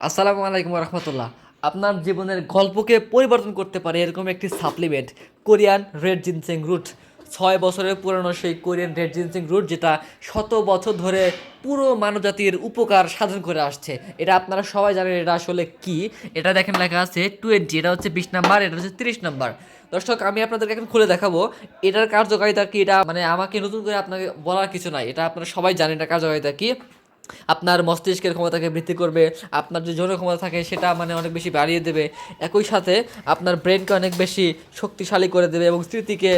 আসসালামু আলাইকুম রহমতুল্লাহ আপনার জীবনের গল্পকে পরিবর্তন করতে পারে এরকম একটি supplement Korean red ginseng root ছয় বছরের পুরনো সেই কোরিয়ান রেড জিনসিং রুট যেটা শত বছর ধরে পুরো মানবজাতির উপকার সাধন করে আসছে। এটা আপনারা সবাই জানেন এটা আসলে কি। এটা দেখেন লেখা আছে টোয়েন্টি এটা হচ্ছে বিশ নাম্বার, এটা হচ্ছে তিরিশ নাম্বার। দর্শক, আমি আপনাদেরকে এখন খুলে দেখাবো, এটার কার্যকারিতা কি, এটা মানে আমাকে নতুন করে আপনাকে বলার কিছু নাই। এটা আপনারা সবাই জানেন এটা কার্যকারিতা কি। আপনার মস্তিষ্কের ক্ষমতাকে বৃদ্ধি করবে, আপনার যে যৌন ক্ষমতা থাকে সেটা মানে অনেক বেশি বাড়িয়ে দেবে। একই সাথে আপনার ব্রেনকে অনেক বেশি শক্তিশালী করে দেবে এবং স্মৃতিকে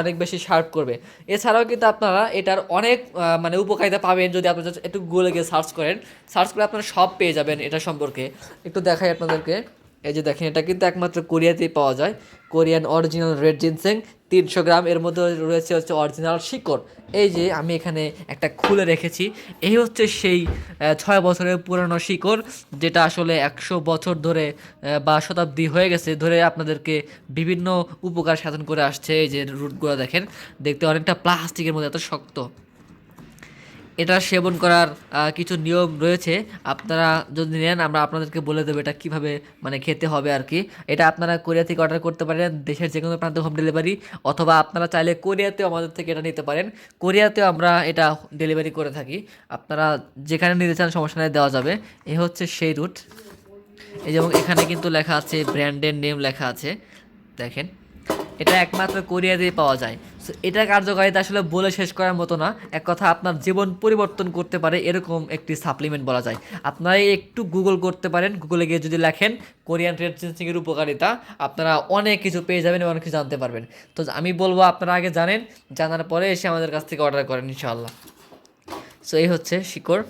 অনেক বেশি শার্প করবে। এছাড়াও কিন্তু আপনারা এটার অনেক মানে উপকারিতা পাবেন যদি আপনারা একটু গুগলে গিয়ে সার্চ করেন। সার্চ করে আপনারা সব পেয়ে যাবেন এটা সম্পর্কে। একটু দেখাই আপনাদেরকে। এই যে দেখেন, এটা কিন্তু একমাত্র কোরিয়াতেই পাওয়া যায়। কোরিয়ান অরিজিনাল রেড জিনসেং, তিনশো গ্রাম, এর মধ্যে রয়েছে হচ্ছে অরিজিনাল শিকড়। এই যে আমি এখানে একটা খুলে রেখেছি, এই হচ্ছে সেই ছয় বছরের পুরানো শিকড়, যেটা আসলে একশো বছর ধরে বা শতাব্দী হয়ে গেছে ধরে আপনাদেরকে বিভিন্ন উপকার সাধন করে আসছে। এই যে রুটগুলো দেখেন, দেখতে অনেকটা প্লাস্টিকের মধ্যে এত শক্ত। এটা সেবন করার কিছু নিয়ম রয়েছে। আপনারা যদি নেন, আমরা আপনাদেরকে বলে দেবো এটা কীভাবে মানে খেতে হবে আর কি। এটা আপনারা কোরিয়া থেকে অর্ডার করতে পারেন, দেশের যে কোনো প্রান্তে হোম ডেলিভারি, অথবা আপনারা চাইলে কোরিয়াতেও আমাদের থেকে এটা নিতে পারেন। কোরিয়াতেও আমরা এটা ডেলিভারি করে থাকি। আপনারা যেখানে নিতে চান, সমস্যা নেই, দেওয়া যাবে। এ হচ্ছে সেই রুট। এই যেমন এখানে কিন্তু লেখা আছে, ব্র্যান্ডের নেম লেখা আছে। দেখেন। এটা একমাত্র কোরিয়াতেই পাওয়া যায়। সো এটা কার্যকারিতা আসলে বলে শেষ করার মতো না। এক কথা, আপনার জীবন পরিবর্তন করতে পারে এরকম একটি সাপ্লিমেন্ট বলা যায়। আপনারা একটু গুগল করতে পারেন। গুগলে গিয়ে যদি লেখেন কোরিয়ান ট্রেড উপকারিতা আপনারা অনেক কিছু পেয়ে যাবেন এবং অনেক কিছু জানতে পারবেন। তো আমি বলব, আপনারা আগে জানেন, জানার পরে এসে আমাদের কাছ থেকে অর্ডার করেন, ইনশাআল্লাহ। সো এই হচ্ছে শিকড়।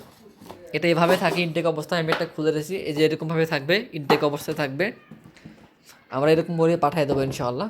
এটা এভাবে থাকে ইনটেক অবস্থায়। আমি একটা খুলে রেখেছি এই যে এরকমভাবে থাকবে ইনটেক অবস্থায় থাকবে। আমরা এরকম করে পাঠিয়ে দেবো, ইনশাআল্লাহ।